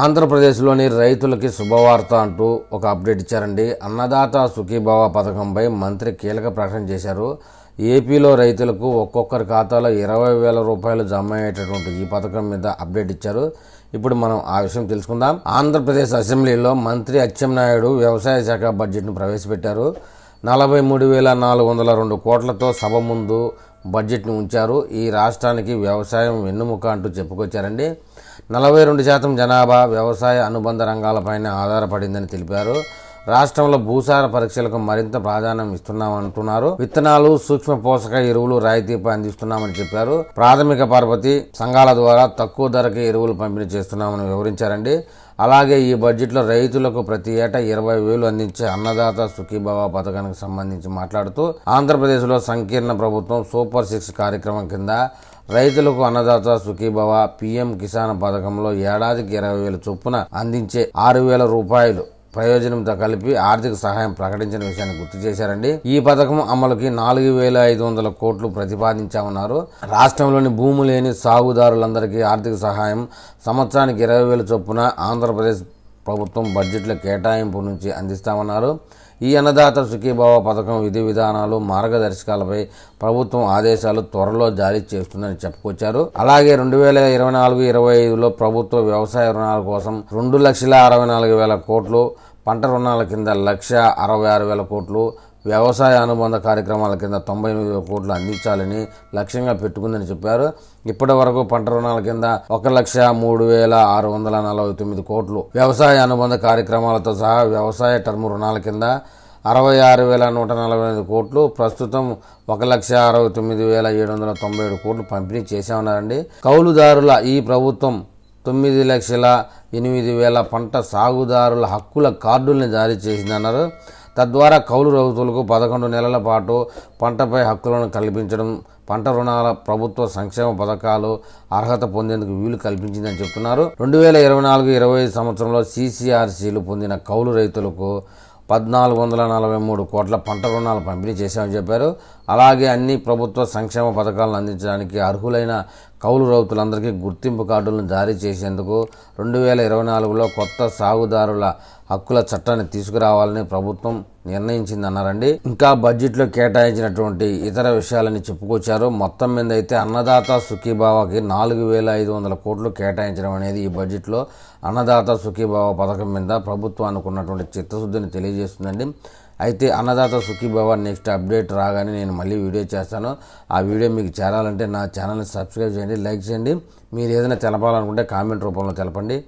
ఆంధ్రప్రదేశ్లోని రైతులకి శుభవార్త అంటూ ఒక అప్డేట్ ఇచ్చారండి. అన్నదాత సుఖీభావ పథకంపై మంత్రి కీలక ప్రకటన చేశారు. ఏపీలో రైతులకు ఒక్కొక్కరి ఖాతాలో ఇరవై వేల రూపాయలు జమ అయ్యేటటువంటి ఈ పథకం మీద అప్డేట్ ఇచ్చారు. ఇప్పుడు మనం ఆ విషయం తెలుసుకుందాం. ఆంధ్రప్రదేశ్ అసెంబ్లీలో మంత్రి అచ్చెన్నాయుడు వ్యవసాయ శాఖ బడ్జెట్ను ప్రవేశపెట్టారు. నలభై మూడు వేల నాలుగు వందల రెండు కోట్లతో సభ ముందు బడ్జెట్ను ఉంచారు. ఈ రాష్ట్రానికి వ్యవసాయం వెన్నుముక అంటూ చెప్పుకొచ్చారండి. నలభై రెండు శాతం జనాభా వ్యవసాయ అనుబంధ రంగాలపైన ఆధారపడిందని తెలిపారు. రాష్ట్రంలో భూసార పరీక్షలకు మరింత ప్రాధాన్యం ఇస్తున్నామంటున్నారు. విత్తనాలు సూక్ష్మ పోషక ఎరువులు రాయితీపై అందిస్తున్నామని చెప్పారు. ప్రాథమిక పరపతి సంఘాల ద్వారా తక్కువ ధరకే ఎరువులు పంపిణీ చేస్తున్నామని వివరించారండి. అలాగే ఈ బడ్జెట్లో రైతులకు ప్రతి ఏటా ఇరవై వేలు అందించే అన్నదాత సుఖీభవ పథకానికి సంబంధించి మాట్లాడుతూ ఆంధ్రప్రదేశ్లో సంకీర్ణ ప్రభుత్వం సూపర్ సిక్స్ కార్యక్రమం కింద రైతులకు అన్నదాత సుఖీభవ పిఎం కిసాన్ పథకంలో ఏడాదికి ఇరవై వేల చొప్పున అందించే ఆరు వేల రూపాయలు ప్రయోజనంతో కలిపి ఆర్థిక సహాయం ప్రకటించిన విషయాన్ని గుర్తు చేశారండి. ఈ పథకం అమలుకి నాలుగు వేల ఐదు వందల కోట్లు ప్రతిపాదించామన్నారు. రాష్ట్రంలోని భూములేని సాగుదారులందరికీ ఆర్థిక సహాయం. సంవత్సరానికి ఇరవై వేల చొప్పున ఆంధ్రప్రదేశ్ ప్రభుత్వం బడ్జెట్ల కేటాయింపు నుంచి అందిస్తామన్నారు. ఈ అన్నదాత సుఖీభావ పథకం విధి విధానాలు మార్గదర్శకాలపై ప్రభుత్వం ఆదేశాలు త్వరలో జారీ చేస్తుందని చెప్పుకొచ్చారు. అలాగే రెండు వేల ఇరవై నాలుగు ఇరవై ఐదులో ప్రభుత్వ వ్యవసాయ రుణాల కోసం రెండు లక్షల అరవై నాలుగు వేల కోట్లు పంట రుణాల కింద లక్ష అరవై ఆరు వేల కోట్లు వ్యవసాయ అనుబంధ కార్యక్రమాల కింద తొంభై ఎనిమిది కోట్లు అందించాలని లక్ష్యంగా పెట్టుకుందని చెప్పారు. ఇప్పటి వరకు పంట రుణాల కింద ఒక లక్ష మూడు వేల ఆరు వందల నలభై తొమ్మిది కోట్లు. వ్యవసాయ అనుబంధ కార్యక్రమాలతో సహా వ్యవసాయ టర్మ్ రుణాల కింద అరవై ఆరు వేల నూట నలభై ఐదు కోట్లు. ప్రస్తుతం ఒక లక్ష అరవై తొమ్మిది వేల ఏడు వందల తొంభై ఏడు కోట్లు పంపిణీ చేశామన్నారండి. కౌలుదారుల ఈ ప్రభుత్వం తొమ్మిది లక్షల ఎనిమిది వేల పంట సాగుదారుల హక్కుల కార్డుల్ని జారీ చేసిందన్నారు. తద్వారా కౌలు రైతులకు పదకొండు నెలల పాటు పంటపై హక్కులను కల్పించడం పంట రుణాల ప్రభుత్వ సంక్షేమ పథకాలు అర్హత పొందేందుకు వీలు కల్పించిందని చెప్తున్నారు. రెండు వేల ఇరవై నాలుగు ఇరవై ఐదు సంవత్సరంలో సీసీఆర్సీలు పొందిన కౌలు రైతులకు పద్నాలుగు వందల నలభై మూడు కోట్ల పంట రుణాలు పంపిణీ చేశామని చెప్పారు. అలాగే అన్ని ప్రభుత్వ సంక్షేమ పథకాలను అందించడానికి అర్హులైన కౌలు రైతులందరికీ గుర్తింపు కార్డులను జారీ చేసేందుకు రెండు వేల ఇరవై నాలుగులో కొత్త సాగుదారుల హక్కుల చట్టాన్ని తీసుకురావాలని ప్రభుత్వం నిర్ణయించిందన్నారండి. ఇంకా బడ్జెట్లో కేటాయించినటువంటి ఇతర విషయాలని చెప్పుకొచ్చారు. మొత్తం మీద అయితే అన్నదాత సుఖీభావకి నాలుగు వేల ఐదు వందల కోట్లు కేటాయించడం అనేది ఈ బడ్జెట్లో అన్నదాత సుఖీభావ పథకం మీద ప్రభుత్వానికి ఉన్నటువంటి చిత్తశుద్ధిని తెలియజేస్తుందండి. అయితే అన్నదాత సుఖీభవ నెక్స్ట్ అప్డేట్ రాగానే నేను మళ్ళీ వీడియో చేస్తాను. ఆ వీడియో మీకు చేరాలంటే నా ఛానల్ని సబ్స్క్రైబ్ చేయండి లైక్ చేయండి. మీరు ఏదైనా తెలపాలనుకుంటే కామెంట్ రూపంలో తెలపండి.